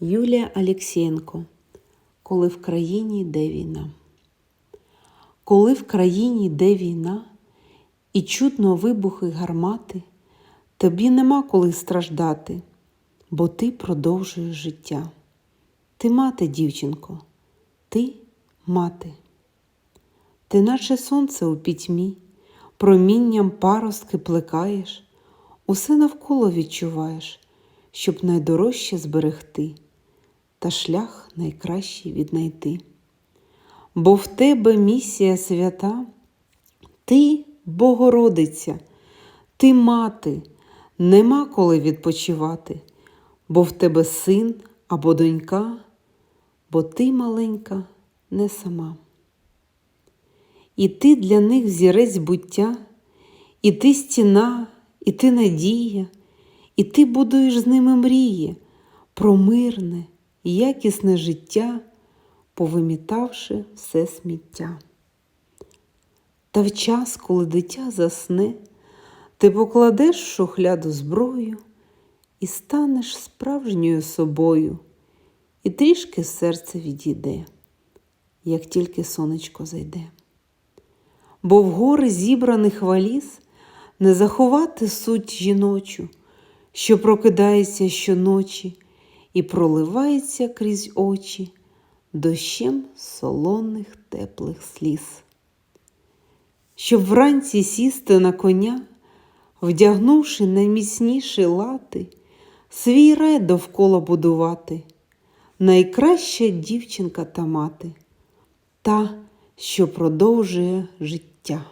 Юлія Алєксєєнко Коли в країні йде війна. Коли в країні йде війна і чутно вибухи гармати, тобі нема коли страждати, бо ти продовжуєш життя. Ти мати, дівчинко, ти мати. Ти, наче сонце у пітьмі, промінням паростки плекаєш, усе навколо відчуваєш, щоб найдорожче зберегти, та шлях найкращий віднайти. Бо в тебе місія свята, ти Богородиця, ти мати, нема коли відпочивати, бо в тебе син або донька, бо ти маленька не сама. І ти для них зірець буття, і ти стіна, і ти надія, і ти будуєш з ними мрії про мирне, якісне життя, повимітавши все сміття. Та в час, коли дитя засне, ти покладеш в шухляду зброю і станеш справжньою собою, і трішки серце відійде, як тільки сонечко зайде бо в гори зібраних валіз не заховати суть жіночу, що прокидається щоночі і проливається крізь очі дощем солоних теплих сліз. Щоб вранці сісти на коня, вдягнувши найміцніші лати, свій рай довкола будувати, найкраща дівчинка та мати, та, що продовжує життя.